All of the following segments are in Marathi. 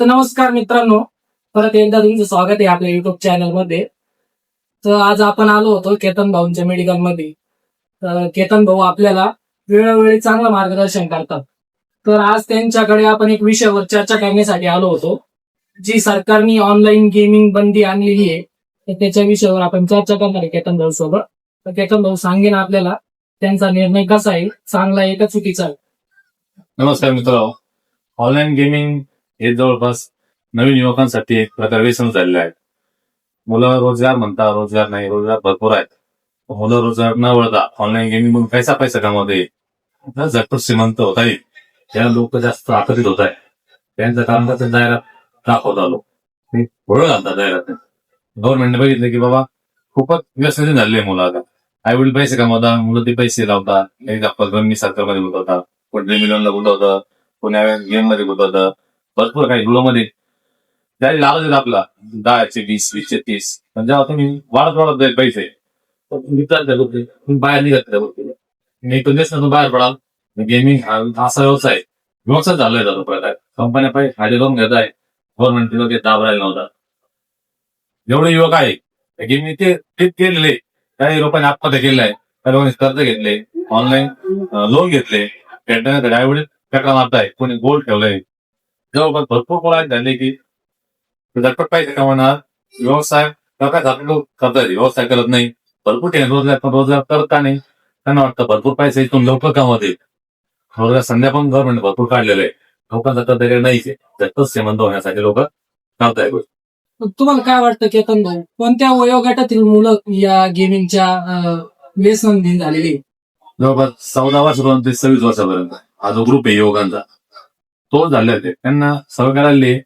तर नमस्कार मित्रांनो. परत एकदा तुमचं स्वागत आहे आपल्या युट्यूब चॅनलमध्ये. तर आज आपण आलो होतो केतन भाऊंच्या मेडिकलमध्ये. तर केतन भाऊ आपल्याला वेळोवेळी चांगलं मार्गदर्शन करतात. तर आज त्यांच्याकडे आपण एक विषयावर चर्चा करण्यासाठी आलो होतो. जी सरकारने ऑनलाईन गेमिंग बंदी आणलेली आहे तर त्याच्या विषयावर आपण चर्चा करणार आहे केतन भाऊ सोबत. तर केतन भाऊ सांगेन आपल्याला त्यांचा निर्णय कसा आहे. चांगला आहे का चुकीचा आहे? नमस्कार मित्र ऑनलाईन गेमिंग हे जवळपास नवीन युवकांसाठी एक प्रकार व्यसन झालेलं आहे. मुलं रोजगार म्हणता रोजगार नाही रोजगार भरपूर आहेत. मुलं रोजगार न वळता ऑनलाईन गेमिंग म्हणून पैसा पैसा कमवते झटपट श्रीमंत होत आहे. त्या लोक जास्त आकर्षित होत आहे त्यांचं काम कसं जाहिरात दाखवत आलो. ते पुढं घालतात जाहिरात गव्हर्नमेंटने बघितलं की बाबा खूपच व्यसन झालेले मुलं आता. आई वडील पैसे कमावता मुलं ते पैसे लावतात. एक दाखवत मी सरकारमध्ये गुंतवतात. कोण मिलियनला गुंतवतं कोण्या गेममध्ये गुंतवतं. भरपूर काही मध्ये त्याने लालच येत आपला. दहाचे वीस वीसचे तीस. पण आता तुम्ही वाढत वाढत जाईल पैसे तुम्ही बाहेर निघत मी तो देश बाहेर पडाल. गेमिंग हा असा व्यवसाय. व्यवसाय झालाय जातो प्रकार कंपन्या पाहिजे फायदे करून घेत आहे. गव्हर्नमेंट तिला दाब राहिला नव्हता जेवढे युवक आहे. गेमिंग ते ते केलेले. काही लोकांनी आत्महत्या केल्या आहे काही लोकांनी कर्ज घेतले. ऑनलाईन लोन घेतले. त्यांना आई वडील मारताय. कोणी गोल्ड ठेवलंय. जवळपास भरपूर कोणा झाले की झटपट पैसे कमवणार व्यवसाय प्रकार लोक करतात व्यवसाय करत नाही भरपूर ठिकाणी रोजगार रोजगार करत का नाही त्यांना वाटतं भरपूर पैसे इथून लवकर कमवते रोजगार संध्या पण गव्हर्नमेंट भरपूर काढलेलं आहे लोकांचा नाहीच आहे झटपट श्रीमंत होण्यासाठी लोक करताय गोष्टी तुम्हाला काय वाटतं केतन भाऊ कोणत्या वयोगटातील मुलं या गेमिंगच्या व्यसनधीन झालेली? जवळपास चौदा वर्षापर्यंत ते सव्वीस वर्षापर्यंत हा जो ग्रुप आहे युवकांचा तो झाले होते. त्यांना सवय करायला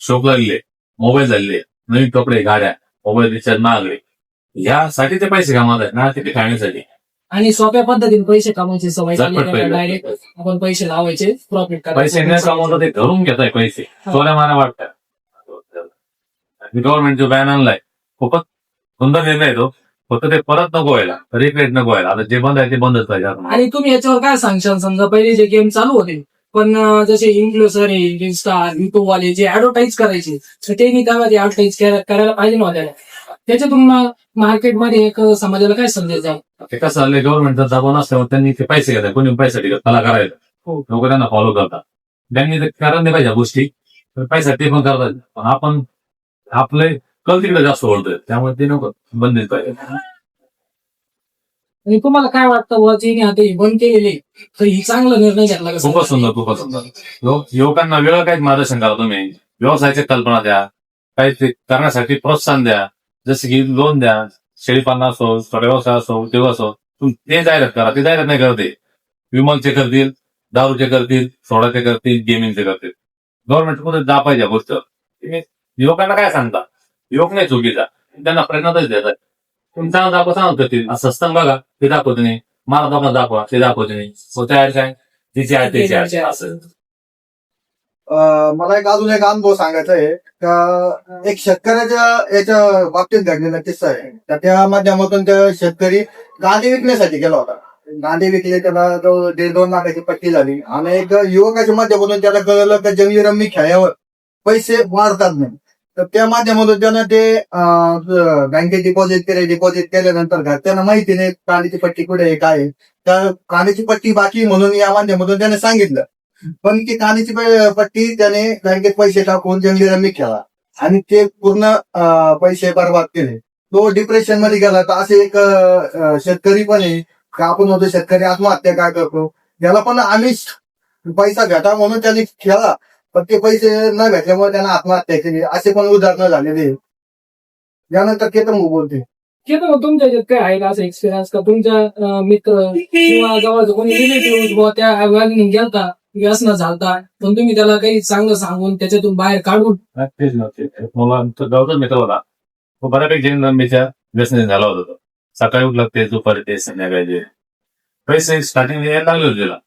शोक लागले मोबाईल झाले नवीन कपडे गाड्या मोबाईल रिचार्ज मागले यासाठी ते पैसे कमावत आहेत ना ते खाण्यासाठी आणि सोप्या पद्धतीने पैसे कमवायचे सवय झटपट पैसे. डायरेक्ट आपण पैसे लावायचे प्रॉफिट पैसे न कमावता ते घरून घेत आहे पैसे चोऱ्या मारा वाटतात. गव्हर्नमेंट जो बॅन आणलाय खूपच सुंदर निर्णय आहे तो. फक्त ते परत नको व्हायला. रिक्रेट नको व्हायला. आता जे बंद आहे ते बंदच पाहिजे. आता. आणि तुम्ही याच्यावर काय सांगशाल समजा पहिले जे गेम चालू होते पण जसे इन्फ्लुएन्सर इन्स्टा युट्यूब वाले जे ऍडव्हर्टाईज करायचे तर त्यांनी त्यामध्ये ऍडव्हर्टाईज करायला पाहिजे नव्हत्या त्याच्यातून मार्केटमध्ये एक समाजाला काय संदेश जाईल? ते कसं गव्हर्नमेंटचा दबाव नसल्यावर त्यांनी ते पैसे घेतात. कोणी पैसे घेतात त्याला करायचं हो. लोक त्यांना फॉलो करतात. त्यांनी ते करायला नाही पाहिजे गोष्टी. पैसा ते पण करतात. पण आपण आपले कल तिकडे जास्त ओढतोय. त्यामुळे ते नको बंदित पाहिजे. आणि तुम्हाला काय वाटतं बुवा जिने आता ही बंद केलेली तर ही चांगला निर्णय घेतला का? खूपच सुंदर खूपच सुंदर. युवकांना वेगळं काही मार्गदर्शन करा तुम्ही? व्यवसायाची कल्पना द्या. काही ते करण्यासाठी प्रोत्साहन द्या. जसे की लोन द्या. शेळीपालन असो छोटा व्यवसाय असो उद्योग असो तुम्ही ते जाहिरात करा. ते जाहिरात नाही करते विमलचे करतील दारूचे करतील सोडाचे करतील गेमिंगचे करतील. गव्हर्नमेंट कुठे जा पाहिजे या गोष्ट तुम्ही युवकांना काय सांगता? युवक नाही चुकीचा. त्यांना प्रेरणाच देतात. तुमचा दाखवा चांगलं करतील असं असतं बघा ते दाखवतो नाही. मला दाखवा दाखवा ते दाखवतो नाही. स्वतः आहे काय तिचे आहे त्याचे आहे. असं. मला एक अजून एक अनुभव सांगायचा आहे. का एक शेतकऱ्याच्या याच्या बाबतीत घडलेला किस्सा आहे. तर त्या माध्यमातून त्या शेतकरी गांधी विकण्यासाठी गेला होता. गांधी विकले त्याला जवळ दीड दोन लाखाची पट्टी झाली. आणि एक युवकाच्या माध्यमातून त्याला कळलं का जंगली रम्मी खेळ्यावर पैसे वाढतात नाही तर त्या माध्यमातून त्यानं ते बँकेत डिपॉझिट केले डिपॉझिट केल्यानंतर घरच्यांना माहिती नाही कांद्याची पट्टी कुठे आहे काय आहे. तर कांद्याची पट्टी बाकी म्हणून या माध्यमातून त्याने सांगितलं. पण ती कांद्याची पट्टी त्याने बँकेत पैसे टाकून जंगली रमी खेळला आणि ते पूर्ण पैसे बर्बाद केले. तो डिप्रेशनमध्ये गेला. तर असे एक शेतकरी पण आहे. का आपण होतो शेतकरी आत्महत्या काय करतो? याला पण आम्हीच पैसा घेता म्हणून त्यांनी खेळा पण ते पैसे न भेटल्यामुळे त्यानं आत्महत्या केली. असे पण उदाहरणं झालेले आहेत. यानंतर केतन भाऊ बोलते. केतन तुमच्या याच्यात काय आहे का असं एक्सपिरियन्स का? तुमच्या अं, मित्र किंवा जवळचं कोणी रिलेटिव्ह बुवा त्या व्याधीने गेलता व्यसन झालता पण तुम्ही त्याला काही चांगलं सांगून त्याच्यातून बाहेर काढून तेच नव्हते मला गावचाच मित्र होता. तो बऱ्यापैकी जैन व्यसनी झाला होता तो. सकाळी उठला ते दुपारी ते संध्याकाळी ते. पैसे स्टार्टिंग यायला लागले होते त्याला.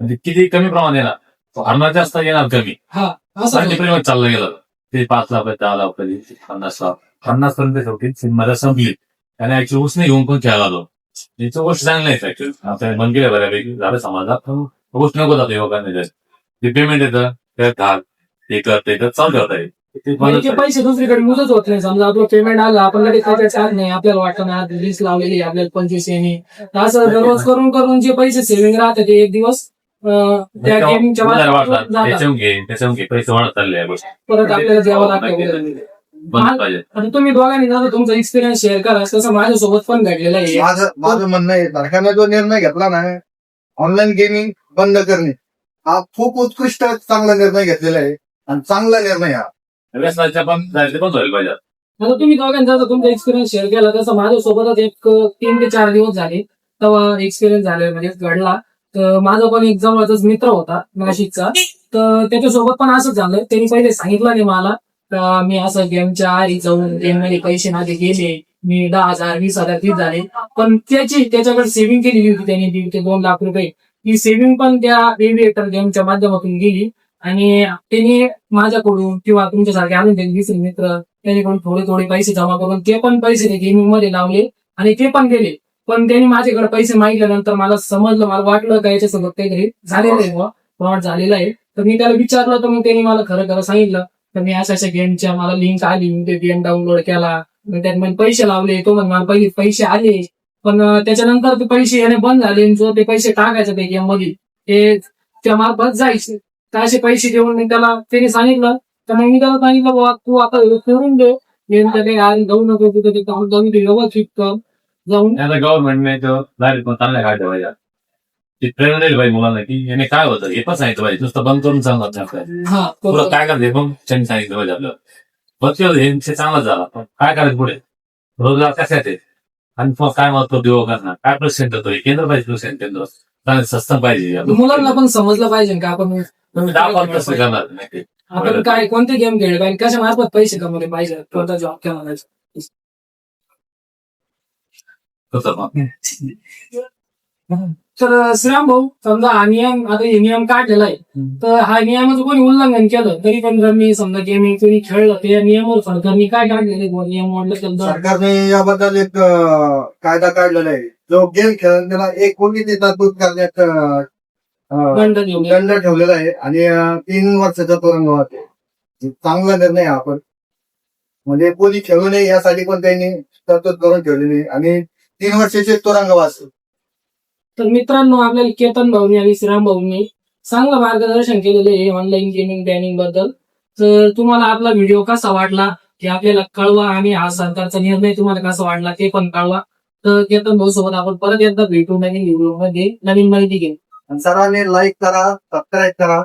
म्हणजे किती कमी प्रमाण येणार? तो हरणार जास्त येणार कमी. हा प्रेमात चाललं गेलं. ते पाच लाख दहा लाख कधी पन्नास लाख. पन्नास पर्यंत शेवटी मला संपली. आणि ऍक्च्युअली उसने घेऊन पण खेळायला आलो. याची गोष्ट चांगली आहे ऍक्च्युअली आता बंद केलं बऱ्यापैकी. झालं समाजात पण गोष्ट नको जातो युवकांना जे पेमेंट येतं त्यात घाल ते कर ते कर चालू ठेवता येईल. ते ते. पैसे दुसरीकडे मुजच होत नाही. समजा आपलं पेमेंट आलं आपण लगेच चार्ज नाही आपल्याला वाटतं ना लिस्ट लावलेली आपल्याला पंचवीस येणे तर असं दररोज करून करून जे पैसे सेव्हिंग राहते ते एक दिवस त्या घे घे पैसे वाढत चालले आहे गोष्टी. परत आपल्याला द्यावं लागतं नाही वगैरे. बंद पाहिजे. आता तुम्ही दोघांनी जर तुमचा एक्सपिरियन्स शेअर करा. तसं माझ्यासोबत पण घडलेलं आहे. माझं माझं म्हणणं आहे सरकारने जो निर्णय घेतला ना ऑनलाईन गेमिंग बंद करणे हा खूप उत्कृष्ट चांगला निर्णय घेतलेला आहे आणि चांगला निर्णय हा. व्यसनाच्या पण जायचे पण व्हायला पाहिजे. आता तुम्ही दोघांनी जर तुमचा एक्सपिरियन्स शेअर केला तसं माझ्यासोबतच एक तीन ते चार दिवस झाले. तेव्हा एक्सपिरियन्स झाले म्हणजे घडला. तर माझा पण एक जवळचाच मित्र होता नाशिकचा. तर त्याच्यासोबत पण असंच झालं. त्यांनी पहिले सांगितलं नाही मला मी असं गेमच्या आधी जाऊन गेममध्ये पैसे माझे गेले. मी दहा हजार वीस हजार तीस झाले पण त्याची त्याच्याकडे सेव्हिंग केलेली होती त्यांनी दीड ते दोन लाख रुपये. ती सेव्हिंग पण त्या एव्हिएटर गेमच्या माध्यमातून गेली. आणि त्यांनी माझ्याकडून किंवा तुमच्यासारखे अजून त्यांचे दुसरे मित्र त्यांच्याकडून थोडे थोडे पैसे जमा करून ते पण पैसे ते गेमिंगमध्ये लावले आणि ते पण गेले. पण त्यांनी माझ्याकडे पैसे मागितल्यानंतर मला समजलं मला वाटलं का याच्यासोबत काहीतरी झालेलं आहे बुवा, फ्रॉड झालेला आहे. तर मी त्याला विचारलं तर मग त्यांनी मला खरं खरं सांगितलं. तर मी अशा अशा गेमच्या मला लिंक आली मी ते गेम डाउनलोड केला. त्यात मग पैसे लावले तो म्हणजे मला पहिले पैसे आले. पण त्याच्यानंतर ते पैसे येणे बंद झाले आणि जो ते पैसे टाकायचे ते गेममध्ये ते त्या मार्फत जायचे. तर असे पैसे देऊन त्याला त्याने सांगितलं. तर मग मी त्याला सांगितलं बाबा तू आता करून दे. गेम काही जाऊ नको तिथं ते जाऊन ते व्यवस्थित जाऊन आता गव्हर्नमेंटने तो डायरेक्ट पण चांगल्या काढल्या पाहिजे ती प्रेरणा दिली पाहिजे मुलांना की याने काय होतं? हे पण सांगितलं पाहिजे. नुसतं बंद करून नाही आपल्याला हा पुढं. काय करायचं हे पण त्यांनी सांगितलं पाहिजे आपल्याला. बघतो हे विषय चांगलाच झाला. पण काय करायचं पुढे? रोजगार कशात आहे? आणि मग काय करतो युवकांना काय प्रश्न देतो हे केंद्र पाहिजे प्रश्न केंद्र. चांगलं सस्तं पाहिजे मुलांना पण समजलं पाहिजे का आपण तुम्ही दहा पंधरा कसं करणार नाही ते. आपण काय कोणते गेम खेळले पाहिजे? कशा मार्फत पैसे कमवले पाहिजे? कोणता जॉब केला पाहिजे कसं? तर श्रीराम भाऊ समजा हा नियम आता हे नियम काढलेला आहे. तर हा नियमाचं कोणी उल्लंघन केलं तरी पण जर मी समजा गेमिंग कोणी खेळलं तर या नियमावर सरकारने काय काढलेले नियम मोडलं तर दंड. सरकारने याबद्दल एक अं, कायदा काढलेला आहे. जो गेम खेळून त्याला एक कोटी ते तरतूद करण्यात अं, अं, दंड देऊन दंड ठेवलेला आहे. आणि अं, तीन वर्षाचा तुरुंगवास आहे चांगला निर्णय आपण म्हणजे कोणी खेळू नये यासाठी पण त्यांनी तरतूद करून ठेवलेली आहे. आणि तीन वर्षाचे तुरुंगवास. तर मित्रांनो आपल्याला केतन भाऊनी आणि श्रीराम भाऊनी चांगलं मार्गदर्शन केलेलं आहे ऑनलाईन गेमिंग बॅनिंगबद्दल. तर तुम्हाला आपला व्हिडिओ कसा वाटला ते आपल्याला कळवा आणि हा सरकारचा निर्णय तुम्हाला कसा वाटला ते पण कळवा. तर केतन भाऊ सोबत आपण परत एकदा भेटू नवीन व्हिडिओमध्ये. नवीन माहिती घेऊ. सर्वांनी लाईक करा सबस्क्राईब करा.